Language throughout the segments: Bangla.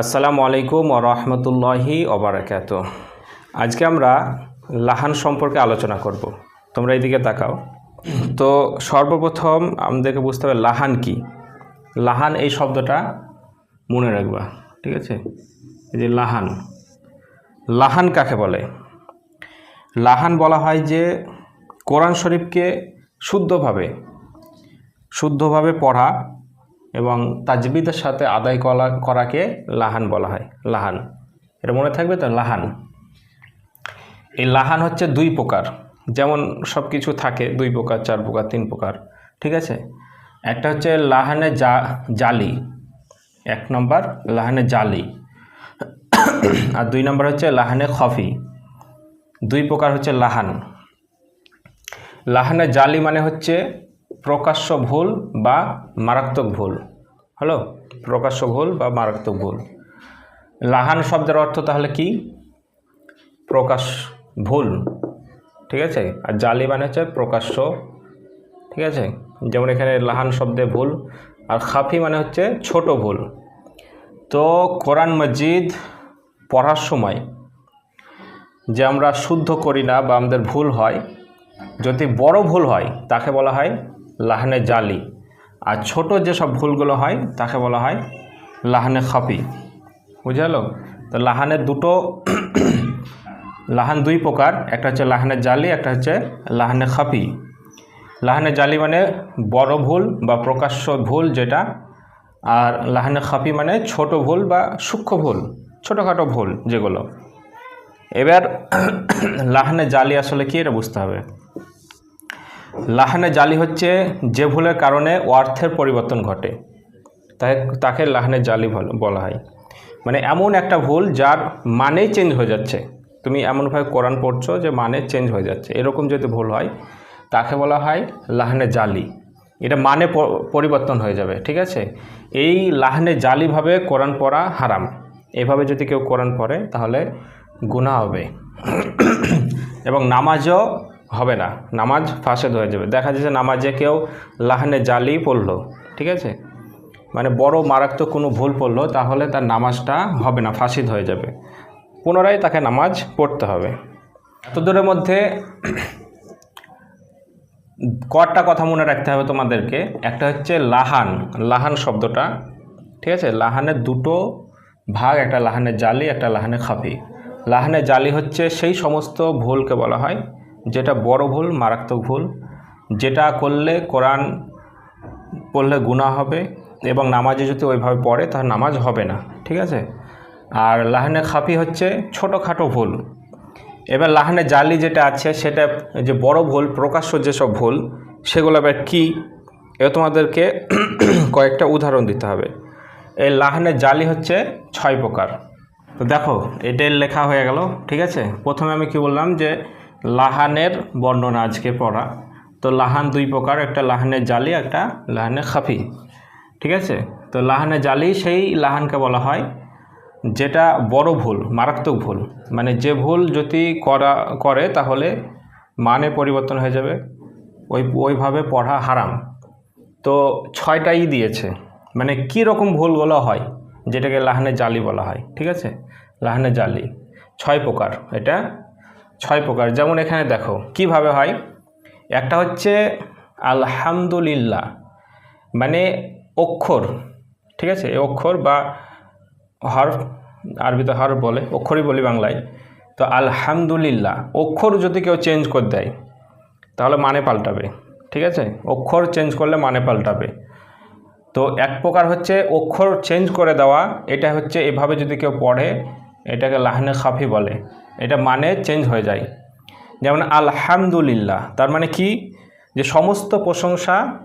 আসসালামু আলাইকুম ও রহমতুল্লাহি ওবরাকাত আজকে আমরা লাহান সম্পর্কে আলোচনা করব। তোমরা এদিকে তাকাও। তো সর্বপ্রথম আমাদেরকে বুঝতে হবে লাহান কি? লাহান এই শব্দটা মনে রাখবা, ঠিক আছে? এই যে লাহান। লাহান কাকে বলে? লাহান বলা হয় যে কোরআন শরীফকে শুদ্ধভাবে শুদ্ধভাবে পড়া এবং তাজবিদের সাথে আদায় করা করাকে লাহান বলা হয়, লাহান। এটা মনে থাকবে তো? লাহান। এই লাহান হচ্ছে দুই প্রকার। যেমন সব কিছু থাকে, দুই প্রকার, চার প্রকার, তিন প্রকার। ঠিক আছে? একটা হচ্ছে লাহানে জা, জালি। এক নম্বর লাহানে জালি। আর দুই নম্বর হচ্ছে লাহানে খফি। দুই প্রকার হচ্ছে লাহান। লাহানে জালি মানে হচ্ছে প্রকাশ্য ভুল বা মারাত্মক ভুল। হলো প্রকাশ্য ভুল বা মারাত্মক ভুল। লাহান শব্দের অর্থ তাহলে কি? প্রকাশ ভুল। ঠিক আছে? আর জালি মানে হচ্ছে প্রকাশ্য। ঠিক আছে? যেমন এখানে লাহান শব্দে ভুল আর খাফি মানে হচ্ছে ছোট ভুল। তো কোরআন মসজিদ পড়ার সময় যে আমরা শুদ্ধ করি না বা আমাদের ভুল হয়, যদি বড় ভুল হয়, তাকে বলা হয় লাহানে জালি। আর ছোট যেসব ভুলগুলো হয়, তাকে বলা হয় লাহানে খাপি। বুঝে গেল তো লাহানের দুটো, লাহান দুই প্রকার, একটা হচ্ছে লাহানে জালি, একটা হচ্ছে লাহানে খাপি। লাহানে জালি মানে বড় ভুল বা প্রকাশ্য ভুল যেটা, আর লাহানে খাপি মানে ছোট ভুল বা সূক্ষ্ম ভুল, ছোটোখাটো ভুল যেগুলো। এবার, লাহানে জালি আসলে কী এটা বুঝতে হবে? লাহানে জালি হচ্ছে যে ভুলের কারণে অর্থের পরিবর্তন ঘটে। তাই তাকে লাহানে জালি বল- হয়। মানে এমন একটা ভুল যার মানেই চেঞ্জ হয়ে যাচ্ছে। তুমি এমনভাবে কোরআন পড়ছো যে মানে চেঞ্জ হয়ে যাচ্ছে। এরকম যদি ভুল হয়, তাকে বলা হয় লাহানে জালি। এটা মানে পরিবর্তন হয়ে যাবে, ঠিক আছে? এই লাহানে জালিভাবে কোরআন পড়া হারাম। এভাবে যদি কেউ কোরআন পড়ে, তাহলে গুনাহ হবে। এবং নামাজও হবে না। নামাজ ফাঁসেদ হয়ে যাবে। দেখা যাচ্ছে নামাজে কেউ লাহানে জালি পড়ল, ঠিক আছে? মানে বড় মারাত্মক কোনো ভুল পড়ল, তাহলে তার নামাজটা হবে না, ফাঁসিদ হয়ে যাবে। পুনরায় তাকে নামাজ পড়তে হবে। এতদূরের মধ্যে কটা কথা মনে রাখতে হবে তোমাদেরকে। একটা হচ্ছে লাহান। লাহান শব্দটা, ঠিক আছে? লাহানের দুটো ভাগ, একটা লাহানের জালি, একটা লাহানে খাপি। লাহানে জালি হচ্ছে সেই সমস্ত ভুলকে বলা হয়। যেটা বড় ভুল, মারাত্মক ভুল, যেটা করলে কোরআন পড়লে গুনাহ হবে এবং নামাজে যদি ওইভাবে পড়ে, তাহলে নামাজ হবে না, ঠিক আছে? আর লাহানে খাপি হচ্ছে ছোটোখাটো ভুল। এবার লাহানে জালি যেটা আছে, সেটা যে বড় ভুল, প্রকাশ্য যেসব ভুল, সেগুলো আবার কী? এবার তোমাদেরকে কয়েকটা উদাহরণ দিতে হবে। এই লাহানে জালি হচ্ছে ছয় প্রকার। তো দেখো, এটাই লেখা হয়ে গেল, ঠিক আছে? প্রথমে আমি কি বললাম যে লাহানের বর্ণনা আজকে পড়া। তো লাহান দুই প্রকার, একটা লাহানের জালি, একটা লাহানে খাফি। ঠিক আছে? তো লাহানে জালি সেই লাহানকে বলা হয়, যেটা বড় ভুল, মারাত্মক ভুল। মানে যে ভুল যদি করা, করে তাহলে মানে পরিবর্তন হয়ে যাবে। ওই, ওইভাবে পড়া হারাম। তো ছয়টাই দিয়েছে। মানে কী রকম ভুলগুলো হয়, যেটাকে লাহানে জালি বলা হয়। ঠিক আছে? লাহানে জালি। ছয় প্রকার। এটা ছয় প্রকার। যেমন এখানে দেখো, কীভাবে হয়? একটা হচ্ছে আলহামদুলিল্লাহ মানে অক্ষর, ঠিক আছে? অক্ষর বা হরফ, আরবিতে হরফ বলে, অক্ষরই বলি বাংলায়। তো আলহামদুলিল্লাহ, অক্ষর যদি কেউ চেঞ্জ করে দেয়, তাহলে মানে পাল্টাবে, ঠিক আছে? অক্ষর চেঞ্জ করলে মানে পাল্টাবে। তো এক প্রকার হচ্ছে অক্ষর চেঞ্জ করে দেওয়া, এটা হচ্ছে এভাবে যদি কেউ পড়ে, এটাকে লাহনে খাফি বলে। এটা মানে চেঞ্জ হয়ে যায়। যেমন আলহামদুলিল্লাহ, তার মানে কি? যে সমস্ত প্রশংসা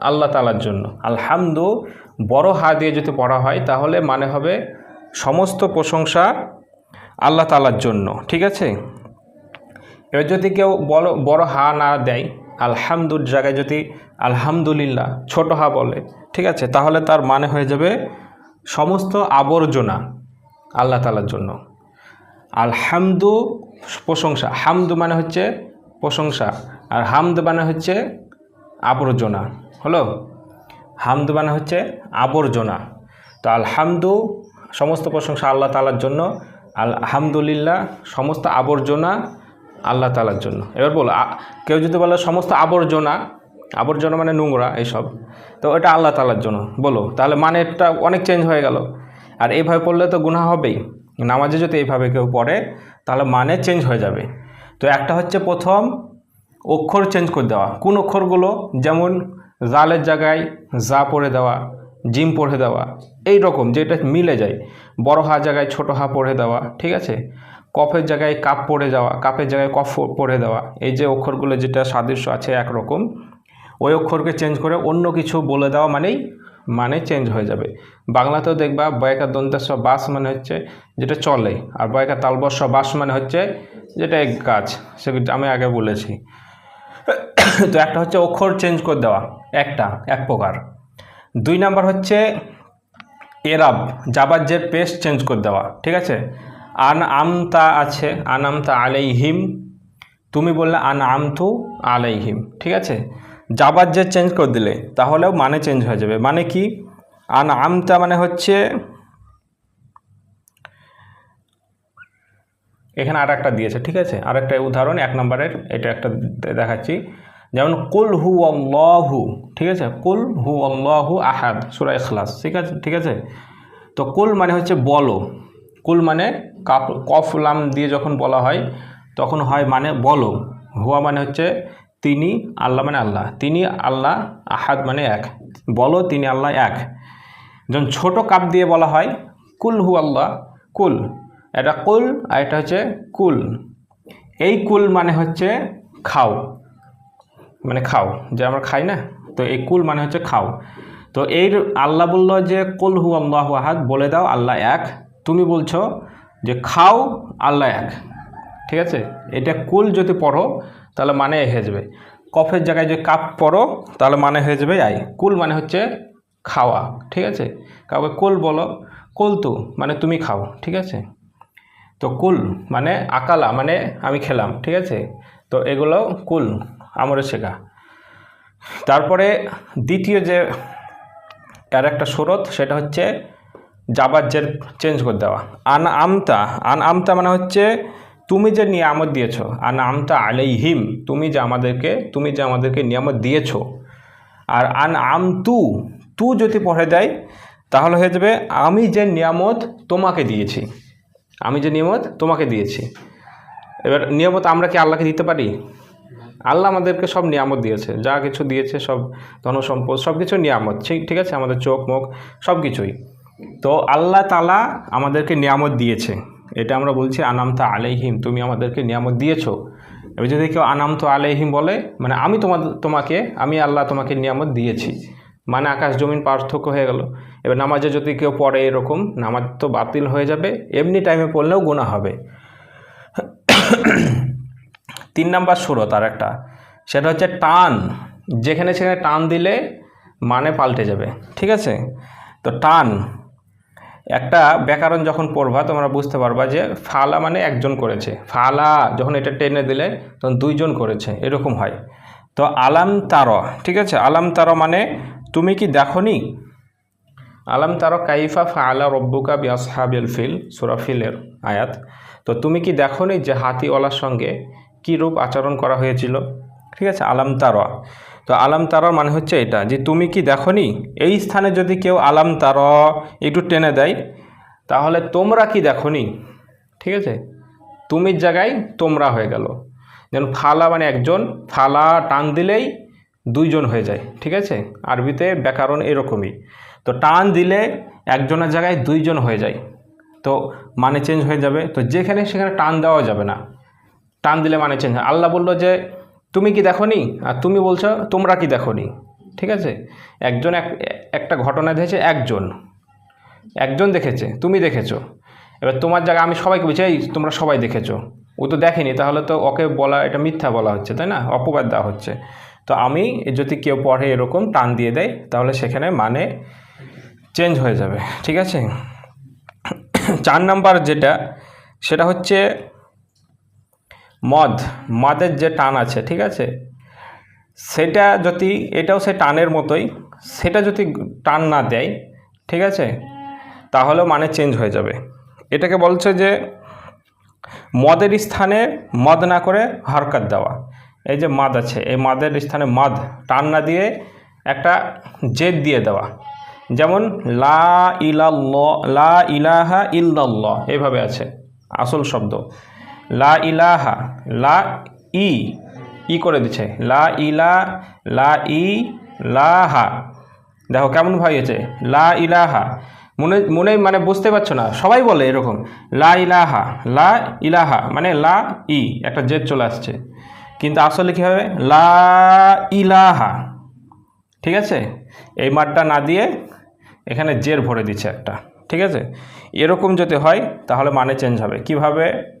আল্লাহ তালার জন্য। আলহামদু, বড় হা দিয়ে যদি পড়া হয়, তাহলে মানে হবে সমস্ত প্রশংসা আল্লাহ তালার জন্য, ঠিক আছে? এবার যদি কেউ বড় বড় হা না দেয়, আলহামদুর জায়গায় যদি আলহামদুলিল্লাহ, ছোট হা বলে, ঠিক আছে? তাহলে তার মানে হয়ে যাবে সমস্ত আবর্জনা আল্লাহ তালার জন্য। আলহামদু প্রশংসা। হামদু মানে হচ্ছে প্রশংসা, আর হামদ মানে হচ্ছে আবর্জনা। হলো? হামদ মানে হচ্ছে আবর্জনা। তো আলহামদু সমস্ত প্রশংসা আল্লাহ তালার জন্য, আলহামদুলিল্লাহ সমস্ত আবর্জনা আল্লাহ তালার জন্য। এবার বলো কেউ যদি বলে সমস্ত আবর্জনা আবর্জনা মানে নোংরা এইসব, তো এটা আল্লাহ তালার জন্য। বলো, তাহলে মানেটা অনেক চেঞ্জ হয়ে গেল। আর এইভাবে পড়লে তো গুনাহ হবেই। নামাজে যদি এইভাবে কেউ পড়ে, তাহলে মানে চেঞ্জ হয়ে যাবে। তো একটা হচ্ছে প্রথম অক্ষর চেঞ্জ করে দেওয়া। কোন অক্ষরগুলো? যেমন জালের জায়গায় যা পড়ে দেওয়া, জিম পড়ে দেওয়া, এই রকম যেটা মিলে যায়। বড় হা জায়গায় ছোট হা পড়ে দেওয়া, ঠিক আছে? কফের জায়গায় কাপ পড়ে যাওয়া, কাপের জায়গায় কফ পড়ে দেওয়া, এই যে অক্ষরগুলো যেটা সাদৃশ্য আছে একরকম, ওই অক্ষরকে চেঞ্জ করে অন্য কিছু বলে দেওয়া মানেই মানে চেঞ্জ হয়ে যাবে। বাংলাতেও দেখবা বয়কা দন্তেস্ব বাস মানে হচ্ছে যেটা চলে, আর বয়কা তালবস্য বাস মানে হচ্ছে যেটা এক গাছ সেটা আমি আগে বলেছি। তো একটা হচ্ছে অক্ষর চেঞ্জ করে দেওয়া, একটা, এক প্রকার। দুই নাম্বার হচ্ছে এরাব যাবার যে পেস্ট চেঞ্জ করে দেওয়া, ঠিক আছে? আন আমতা আছে আন আমতা আলাইহিম, তুমি বললে আন আমতু আলাইহিম, ঠিক আছে? জাবাজ্যের চেঞ্জ করে দিলে, তাহলেও মানে চেঞ্জ হয়ে যাবে। মানে কি? আন আমতা মানে হচ্ছে, এখানে আর একটা দিয়েছে, ঠিক আছে? আর একটা উদাহরণ, এক নম্বরের, এটা একটা দেখাচ্ছি। যেমন, কুল হু আল্লাহু ঠিক আছে? কুল হু আল্লাহু আহাদ, সুরা ইখলাস, ঠিক আছে? ঠিক আছে? তো কুল মানে হচ্ছে বলো। কুল মানে কাপ, কফ লাম দিয়ে যখন বলা হয়, তখন হয় মানে বলো। হুয়া মানে হচ্ছে তিনি আল্লাহ মানে আল্লাহ, তিনি আল্লাহ আহাদ মানে এক, বলো তিনি আল্লাহ এক। যখন ছোট কাপ দিয়ে বলা হয়, কুল হু আল্লাহ, কুল, এটা কুল আর এটা হচ্ছে কুল। এই কুল মানে হচ্ছে খাও মানে খাও, যে আমরা খাই না, তো এই কুল মানে হচ্ছে খাও। তো এই আল্লাহ বলল যে, কুল হু আল্লাহ আহাদ, বলে দাও আল্লাহ এক। তুমি বলছো যে, খাও আল্লাহ এক, ঠিক আছে? এটা কুল যদি পড়ো তাহলে মানে হয়ে যাবে। কফের জায়গায় যে কাপ পড়ো, তাহলে মানে হয়ে যাবে আই। কুল মানে হচ্ছে খাওয়া, ঠিক আছে? কাউকে কুল বলো, কুল তু মানে তুমি খাও, ঠিক আছে? তো কুল মানে আকালা মানে আমি খেলাম, ঠিক আছে? তো এগুলো কুল আমরের শেখা। তারপরে দ্বিতীয় যে আর একটা স্রোত, সেটা হচ্ছে জাবাজ্যের চেঞ্জ করে দেওয়া। আন আমতা আন আমতা মানে হচ্ছে তুমি যে নিয়ামত দিয়েছ, আন আমতা আলাইহিম, তুমি যে আমাদেরকে, তুমি যে আমাদেরকে নিয়ামত দিয়েছ, আর আন আম তু তু যদি পড়ে দেয়, তাহলে হয়ে যাবে, আমি যে নিয়ামত তোমাকে দিয়েছি, আমি যে নিয়ামত তোমাকে দিয়েছি। এবার নিয়ামত আমরা কি আল্লাহকে দিতে পারি? আল্লাহ আমাদেরকে সব নিয়ামত দিয়েছে, যা কিছু দিয়েছে, সব ধনসম্পদ সব কিছু নিয়ামত, ঠিক আছে? আমাদের চোখ, মুখ, সব কিছুই। তো আল্লাহ তালা আমাদেরকে নিয়ামত দিয়েছে। এটা আমরা বলছি আনামতা আলাইহিম, তুমি আমাদেরকে নিয়ামত দিয়েছ। এবার যদি কেউ আনামত আলাইহিম বলে মানে আমি তোমাদের তোমাকে, আমি আল্লাহ তোমাকে নিয়ামত দিয়েছি। মানে আকাশ জমিন পার্থক্য হয়ে গেল। এবার নামাজে যদি কেউ পড়ে এরকম, নামাজ তো বাতিল হয়ে যাবে, এমনি টাইমে পড়লেও গোনা হবে। তিন নাম্বার সুরত আর একটা সেটা হচ্ছে টান। যেখানে সেখানে টান দিলে মানে পাল্টে যাবে। ঠিক আছে? তো টান একটা ব্যাকরণ যখন পড়বা, তোমরা বুঝতে পারবা যে ফালা মানে একজন করেছে। ফালা যখন এটা টেনে দিলে, তখন দুইজন করেছে, এরকম হয়। তো আলাম তার, ঠিক আছে? আলাম তার মানে তুমি কি দেখনি? আলাম তার কাইফা ফালা রব্বুকা বি আসহাবিল ফিল, সুরা ফিলের আয়াত। তো তুমি কি দেখনি যে হাতিওয়ালার সঙ্গে কী রূপ আচরণ করা হয়েছিল? ঠিক আছে? আলাম তারা। তো আলাম তারা মানে হচ্ছে এটা, যে তুমি কি দেখনি? এই স্থানে যদি কেউ আলাম তার একটু টেনে দেয়, তাহলে তোমরা কি দেখনি? ঠিক আছে? তুমির জায়গায় তোমরা হয়ে গেল। যেমন ফালা মানে একজন, ফালা টান দিলেই দুইজন হয়ে যায়, ঠিক আছে? আরবিতে ব্যাকরণ এরকমই। তো টান দিলে একজনের জায়গায় দুইজন হয়ে যায়। তো মানে চেঞ্জ হয়ে যাবে। তো যেখানে সেখানে টান দেওয়া যাবে না। টান দিলে মানে চেঞ্জ আল্লাহ বলল যে তুমি কি দেখনি? আর তুমি বলছো, তোমরা কি দেখনি? ঠিক আছে? একজন এক, একটা ঘটনা দেখেছে, একজন। একজন দেখেছে? তুমি দেখেছ? এবার তোমার জায়গায় আমি সবাইকে বলছি, এই তোমরা সবাই দেখেছ। ও তো দেখেনি, তাহলে তো ওকে বলা, এটা মিথ্যা বলা হচ্ছে, তাই না? অপবাদ দেওয়া হচ্ছে। তো আমি যদি কেউ পড়ে এরকম টান দিয়ে দেয়, তাহলে সেখানে মানে চেঞ্জ হয়ে যাবে। ঠিক আছে? চার নাম্বার যেটা, সেটা হচ্ছে মদ, মদের যে টান আছে, ঠিক আছে? সেটা যদি, এটাও সে টানের মতোই, সেটা যদি টান না দেয়, ঠিক আছে? তাহলেও মানে চেঞ্জ হয়ে যাবে। এটাকে বলছে যে, মদের স্থানে মদ না করে হরকত দেওয়া। এই যে মাদ আছে, এই মাদের স্থানে মাদ, টান না দিয়ে একটা জেদ দিয়ে দেওয়া। যেমন, লা ইলাল্লাহ লা ইলাহা ইল্লাল্লাহ এইভাবে আছে, আসল শব্দ। লা ইলাহা, লা ই ই করে দিচ্ছে। লা ইলা, লা ই, লাহা। দেখো কেমন ভাই আছে লা ইলাহা। মনে মনে মানে বুঝতে পারছ না? সবাই বলে এরকম। লা ইলাহা লা ইলাহা মানে লা ই, একটা জেদ চলে আসছে। কিন্তু আসলে কী হবে? লা ইলাহা। ঠিক আছে? এই মাঠটা না দিয়ে এখানে জের ভরে দিচ্ছে একটা। ঠিক আছে? এরকম যদি হয়, তাহলে মানে চেঞ্জ হবে। কীভাবে?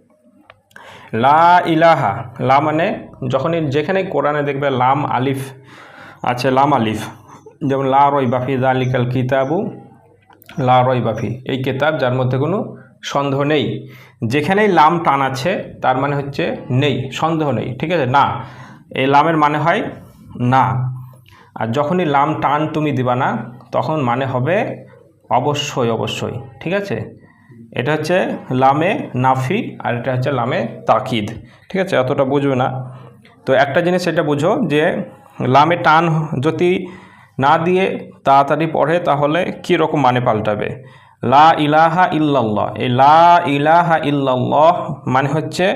লা ইলাহা, লা মানে যখনই যেখানে কোরআনে দেখবে লাম আলিফ, আছে লাম আলিফ, যেমন লা রই বাফি জালিকাল কিতাবু, লা রই বাফি এই কিতাব যার মধ্যে কোনো সন্দেহ নেই। যেখানেই লাম টান আছে, তার মানে হচ্ছে নেই, সন্দেহ নেই, ঠিক আছে? না, এই লামের মানে হয় না। আর যখনই লাম টান তুমি দিবা না, তখন মানে হবে অবশ্যই অবশ্যই, ঠিক আছে? এটা হচ্ছে লামে নাফি আর এটা হচ্ছে লামে তাকিদ। ঠিক আছে? অতটা বুঝবে না। তো একটা জিনিস এটা বুঝো যে লামে টান যদি না দিয়ে তাড়াতাড়ি পড়ে তাহলে কী রকম মানে পাল্টাবে? লা ইলাহা ইল্লাল্লাহ। এই লা ইলাহা ইল্লাল্লাহ মানে হচ্ছে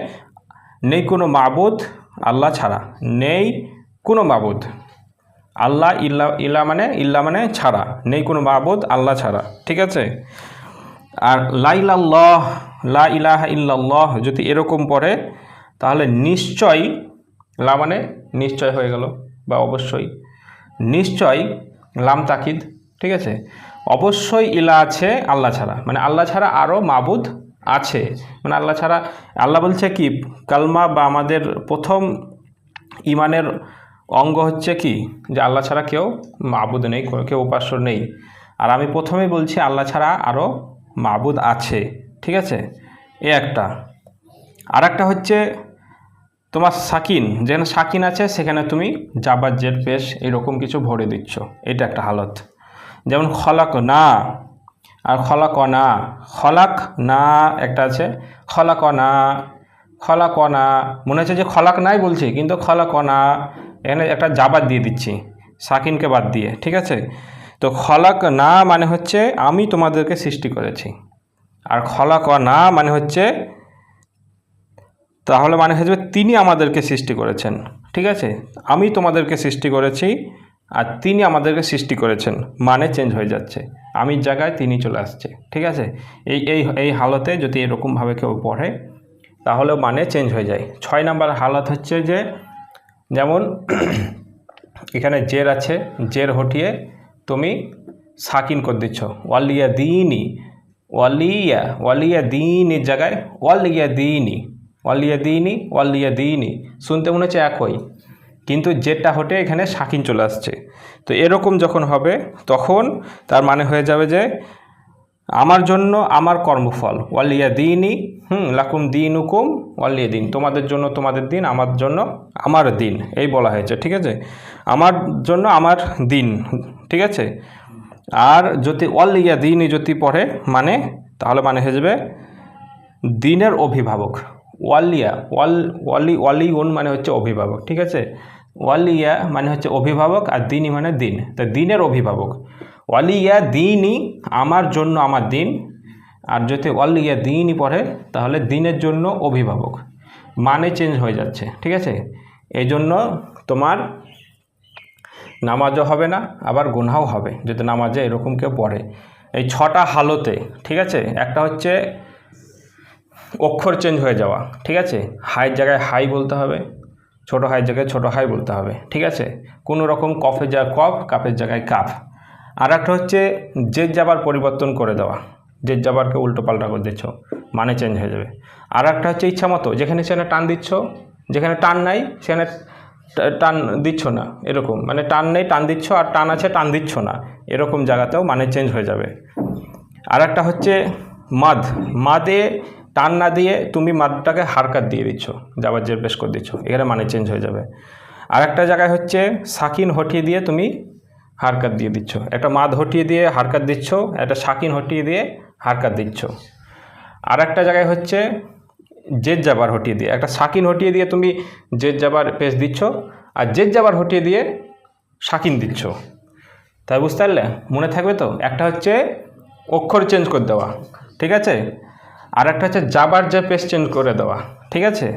নেই কোনো মাবুদ আল্লাহ ছাড়া। নেই কোনো মাবুদ। আল্লাহ ইল্লা ইল্লা মানে ইল্লা মানে ছাড়া। নেই কোনো মাবুদ আল্লাহ ছাড়া। ঠিক আছে? আর লাইলাল্লাহ, লা ইলাহা ইল্লাল্লাহ যদি এরকম পড়ে, তাহলে নিশ্চয় লা মানে নিশ্চয় হয়ে গেল, বা অবশ্যই। নিশ্চয় লাম তাকিদ, ঠিক আছে? অবশ্যই ইলা আছে, আল্লাহ ছাড়া। মানে আল্লাহ ছাড়া আরও মাবুদ আছে। মানে আল্লাহ ছাড়া, আল্লাহ বলছে কি, কালমা বা আমাদের প্রথম ইমানের অঙ্গ হচ্ছে কি? যে আল্লাহ ছাড়া কেউ মাবুদ নেই, কেউ উপাস্য নেই। আর আমি প্রথমেই বলছি, আল্লাহ ছাড়া আরও মাবুদ আছে, ঠিক আছে? এ একটা। আর একটা হচ্ছে তোমার সাকিন, যেখানে সাকিন আছে, সেখানে তুমি জাবার জের পেশ, এরকম কিছু ভরে দিচ্ছ। এটা একটা হালত। যেমন খলাক না, আর খলাক না খলাক না একটা আছে, খলাক না খলাক না। মনে হচ্ছে যে খলাক নাই বলছি, কিন্তু খলাক না, এখানে একটা জাবাদ দিয়ে দিচ্ছি, সাকিনকে বাদ দিয়ে, ঠিক আছে? তো খলাক না মানে হচ্ছে আমি তোমাদেরকে সৃষ্টি করেছি। আর খলাক না মানে হচ্ছে তাহলে মানে যাবে তিনি আমাদেরকে সৃষ্টি করেছেন, ঠিক আছে? আমি তোমাদেরকে সৃষ্টি করেছি আর তিনি আমাদেরকে সৃষ্টি করেছেন মানে চেঞ্জ হয়ে যাচ্ছে। আমির জায়গায় তিনি চলে আসছে, ঠিক আছে? এই এই এই হালতে যদি এরকমভাবে কেউ পড়ে তাহলে মানে চেঞ্জ হয়ে যায়। ছয় নাম্বার হালত হচ্ছে যে, যেমন এখানে জের আছে, জের হটিয়ে তুমি সাকিন করে দিচ্ছ। ওয়ালিয়া দিনই ওয়ালিয়া ওয়ালিয়া দিনের জায়গায়, ওয়ালিয়া দিনই ওয়ালিয়া দিনই ওয়ালিয়া দিনই শুনতে মনে হচ্ছে একই, কিন্তু যেটা হটে এখানে সাকিন চলে আসছে। তো এরকম যখন হবে, তখন তার মানে হয়ে যাবে যে আমার জন্য আমার কর্মফল। ওয়ালিয়া দিনই হুম, লাকুম দিন হুকুম ওয়ালিয়া দিন। তোমাদের জন্য তোমাদের দিন, আমার জন্য আমার দিন। এই বলা হয়েছে, ঠিক আছে? আমার জন্য আমার দিন। ঠিক আছে? আর যদি ওয়ালিয়া দিনই যদি পড়ে মানে তাহলে মানে হয়ে যাবে দিনের অভিভাবক। ওয়ালিয়া ওয়াল ওয়ালি ওয়ালিউন মানে হচ্ছে অভিভাবক, ঠিক আছে? ওয়ালিয়া মানে হচ্ছে অভিভাবক আর দিনই মানে দিন। তো দিনের অভিভাবক। ওয়ালিয়া দিনই আমার জন্য আমার দিন। আর যদি ওয়ালিয়া দিনই পড়ে, তাহলে দিনের জন্য অভিভাবক। মানে চেঞ্জ হয়ে যাচ্ছে, ঠিক আছে? এই জন্য তোমার নামাজও হবে না, আবার গুনাও হবে, যদি নামাজে এরকম কেউ পড়ে। এই ছটা হালতে, ঠিক আছে? একটা হচ্ছে অক্ষর চেঞ্জ হয়ে যাওয়া, ঠিক আছে? হাইয়ের জায়গায় হাই বলতে হবে, ছোটো হাইয়ের জায়গায় ছোটো হাই বলতে হবে, ঠিক আছে? কোনো রকম কফের জায়গায় কফ, কাপের জায়গায় কাপ। আর একটা হচ্ছে জেদ যাবার পরিবর্তন করে দেওয়া, জেদ যাবারকে উল্টো পাল্টা করে দিচ্ছ মানে চেঞ্জ হয়ে যাবে। আর একটা হচ্ছে ইচ্ছা মতো যেখানে সেখানে টান দিচ্ছ, যেখানে টান নাই, সেখানে টান দিচ্ছ না, এরকম। মানে টান নেই, টান দিচ্ছ, আর টান আছে, টান দিচ্ছ না। এরকম জায়গাতেও মানে চেঞ্জ হয়ে যাবে। আর একটা হচ্ছে মাদ। মাদে টান না দিয়ে তুমি মাদটাকে হারকাত দিয়ে দিচ্ছ, যাবার জের পেশ করে দিচ্ছ। এখানে মানে চেঞ্জ হয়ে যাবে। আর একটা জায়গায় হচ্ছে সাকিন হটিয়ে দিয়ে তুমি হারকাত দিয়ে দিচ্ছ। একটা মাদ হটিয়ে দিয়ে হারকাত দিচ্ছ, একটা সাকিন হটিয়ে দিয়ে হারকাত দিচ্ছ। আর একটা জায়গায় হচ্ছে জেদ জাবার হটিয়ে দিয়ে, একটা সাকিন হটিয়ে দিয়ে তুমি জেদ জাবার পেশ দিচ্ছ আর জেদ জাবার হটিয়ে দিয়ে সাকিন দিচ্ছ। তাই বুঝতে পারলে? মনে থাকবে তো? একটা হচ্ছে অক্ষর চেঞ্জ করে দেওয়া, ঠিক আছে? আর একটা হচ্ছে জাবার যে পেশ চেঞ্জ করে দেওয়া, ঠিক আছে?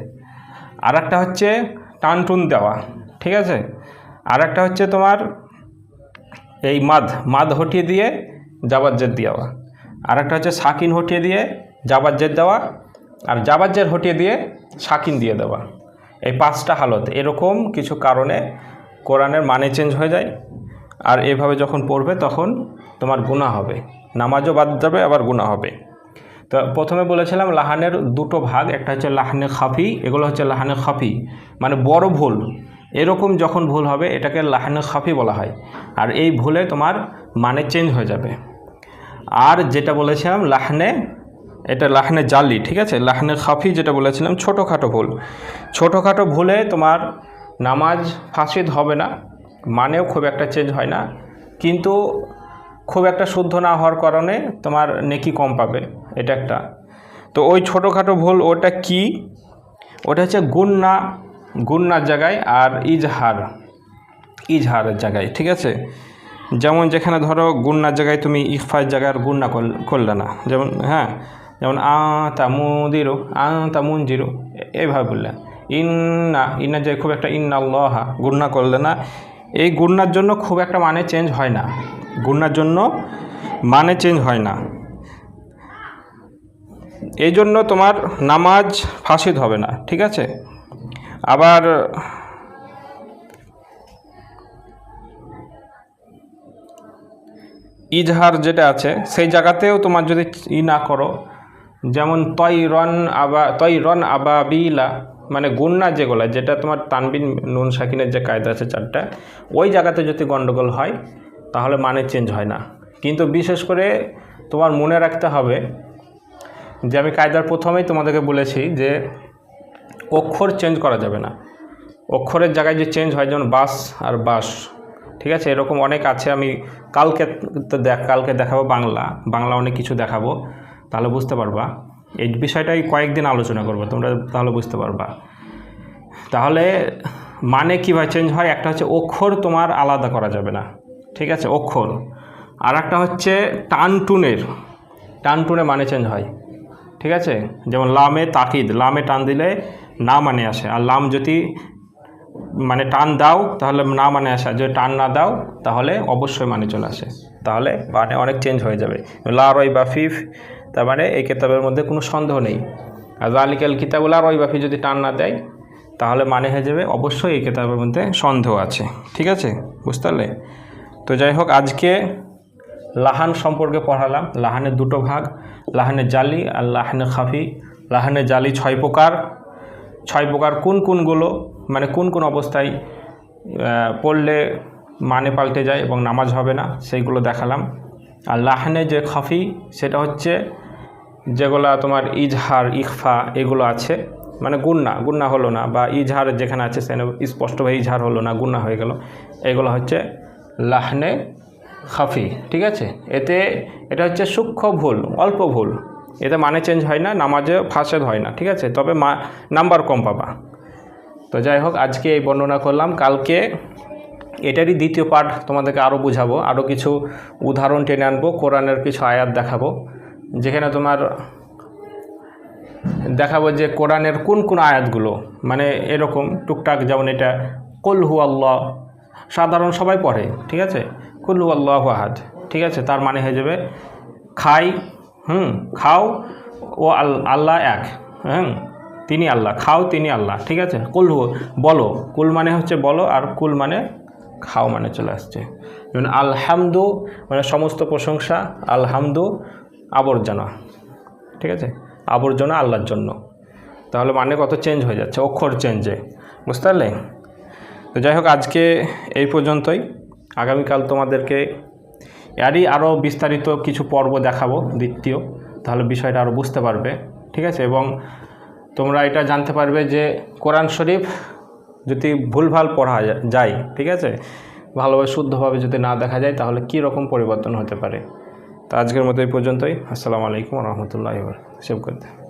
আর একটা হচ্ছে টান টুন দেওয়া, ঠিক আছে? আর একটা হচ্ছে তোমার এই মাদ মাদ হটিয়ে দিয়ে জাবার জেদ দেওয়া। আর একটা হচ্ছে সাকিন হটিয়ে দিয়ে জাবার জেদ দেওয়া আর জাবার জেদ হটিয়ে দিয়ে সাকিন দিয়ে দেওয়া। এই পাঁচটা হালত, এরকম কিছু কারণে কোরআনের মানে চেঞ্জ হয়ে যায়। আর এভাবে যখন পড়বে তখন তোমার গুণা হবে। নামাজও বাদ যাবে, আবার গুণা হবে। তো প্রথমে বলেছিলাম লাহানের দুটো ভাগ, একটা হচ্ছে লাহানে খাফি, এগুলো হচ্ছে লাহানে খাফি। মানে বড় ভুল। এরকম যখন ভুল হবে, এটাকে লাহানে খাফি বলা হয়। আর এই ভুলে তোমার মানে চেঞ্জ হয়ে যাবে। আর যেটা বলেছিলাম, লাহনে এটা লাহনে জালি ঠিক আছে? লাহনে খাফি যেটা বলেছিলাম, ছোটোখাটো ভুল। ছোটোখাটো ভুলে তোমার নামাজ ফাঁসিদ হবে না, মানেও খুব একটা চেঞ্জ হয় না, কিন্তু খুব একটা শুদ্ধ না হওয়ার কারণে তোমার নেকি কম পাবে, এটা একটা। তো ওই ছোটোখাটো ভুল, ওটা কি? ওটা হচ্ছে গুন্না, গুন্নার জায়গায় আর ইজহার, ইজহারের জায়গায়, ঠিক আছে? যেমন যেখানে ধরো গুন্নার জায়গায় তুমি ইফার জায়গায় আর গুন্না করলে না, যেমন হ্যাঁ? যেমন আ তামু তামুদিরো আ তামুনজিরো এভাবে বললে। ইন্না ইন্নার যে খুব একটা ইন্না আল্লাহা গুন্না করলে না, এই গুন্নার জন্য খুব একটা মানে চেঞ্জ হয় না। গুন্নার জন্য মানে চেঞ্জ হয় না। এই জন্য তোমার নামাজ ফাঁসিদ হবে না, ঠিক আছে? আবার ইজহার যেটা আছে, সেই জায়গাতেও তোমার যদি ই না করো যেমন তৈ রন আবা তৈ রন আবাবিলা মানে গুন্না যেগুলো, যেটা তোমার তানবিন নুন সাকিনের যে কায়দা আছে চারটা, ওই জায়গাতে যদি গন্ডগোল হয়, তাহলে মানে চেঞ্জ হয় না। কিন্তু বিশেষ করে তোমার মনে রাখতে হবে যে আমি কায়দার প্রথমেই তোমাদেরকে বলেছি যে অক্ষর চেঞ্জ করা যাবে না। অক্ষরের জায়গায় যে চেঞ্জ হয়, যেমন বাস আর বাস, ঠিক আছে? এরকম অনেক আছে, আমি কালকে দেখ, কালকে দেখাবো বাংলা বাংলা অনেক কিছু দেখাবো। তাহলে বুঝতে পারবা। এই বিষয়টাই কয়েকদিন আলোচনা করব, তোমরা তাহলে বুঝতে পারবা। তাহলে মানে কীভাবে চেঞ্জ হয়? একটা হচ্ছে অক্ষর তোমার আলাদা করা যাবে না, ঠিক আছে? অক্ষর। আর একটা হচ্ছে টান টুনের টান টুনে মানে চেঞ্জ হয়, ঠিক আছে? যেমন লামে তাকিদ, লামে টান দিলে না মানে আসে। আর লাম যদি মানে টান দাও, তাহলে না মানে আসে। আর যদি টান না দাও, তাহলে অবশ্যই মানে চলে আসে। তাহলে মানে অনেক চেঞ্জ হয়ে যাবে। লা রয় বা ফিফ তার মানে এই কেতাবের মধ্যে কোনো সন্দেহ নেই। আর জালিকাল কিতাব লা রয় বা যদি টান না দেয়, তাহলে মানে হয়ে যাবে অবশ্যই এই কেতাবের মধ্যে সন্দেহ আছে। ঠিক আছে? বুঝতে পারলে? তো যাই হোক, আজকে লাহান সম্পর্কে পড়ালাম। লাহানের দুটো ভাগ, লাহানের জালি আর লাহানের খাফি। লাহানের জালি ছয় প্রকার। ছয় প্রকার কোন কোনগুলো মানে কোন কোন অবস্থায় পড়লে মানে পাল্টে যায় এবং নামাজ হবে না, সেইগুলো দেখালাম। আর লাহানে যে খাফি, সেটা হচ্ছে যেগুলা তোমার ইজহার ইকফা এগুলো আছে। মানে গুন্না গুন্না হলো না, বা ইজহার যেখানে আছে সেখানে স্পষ্টভাবে ইজহার হলো না, গুন্না হয়ে গেল। এগুলো হচ্ছে লাহনে খাফি, ঠিক আছে? এতে এটা হচ্ছে সূক্ষ্ম ভুল, অল্প ভুল। এতে মানে চেঞ্জ হয় না, নামাজে ফাঁসেদ হয় না, ঠিক আছে? তবে মা, নাম্বার কম পাবা। তো যাই হোক, আজকে এই বর্ণনা করলাম। কালকে এটারই দ্বিতীয় পার্ট তোমাদেরকে আরও বুঝাবো আরও কিছু উদাহরণ টেনে আনব, কোরআনের কিছু আয়াত দেখাবো। যেখানে তোমার দেখাবো যে কোরআনের কোন কোন আয়াতগুলো মানে এরকম টুকটাক যেমন এটা, কুল হু আল্লাহ সাধারণ সবাই পড়ে, ঠিক আছে? কুল হু আল্লাহ আহাদ ঠিক আছে? তার মানে হয়ে যাবে, খাই হুম, খাও ও আল, আল্লাহ এক হুম, তিনি আল্লাহ খাও তিনি আল্লাহ ঠিক আছে? কুলহু বলো কুল মানে হচ্ছে বলো, আর কুল মানে খাও মানে চলে আসছে। যেমন আলহামদু মানে সমস্ত প্রশংসা, আলহামদু আবর্জনা, ঠিক আছে? আবর্জনা আল্লাহর জন্য। তাহলে মানে কত চেঞ্জ হয়ে যাচ্ছে? অক্ষর চেঞ্জে বুঝতে পারলে? তো যাই হোক, আজকে এই পর্যন্তই। আগামীকাল তোমাদেরকে এরই আরও বিস্তারিত কিছু পর্ব দেখাবো, দ্বিতীয়। তাহলে বিষয়টা আরও বুঝতে পারবে, ঠিক আছে? এবং তোমরা এটা জানতে পারবে যে কোরআন শরীফ যদি ভুলভাল পড়া যায় ঠিক আছে? ভালোভাবে, শুদ্ধভাবে যদি না দেখা যায়, তাহলে কী রকম পরিবর্তন হতে পারে? তো আজকের মতো এই পর্যন্তই। আসসালামু আলাইকুম রহমতুল্লাহ সেভ করতে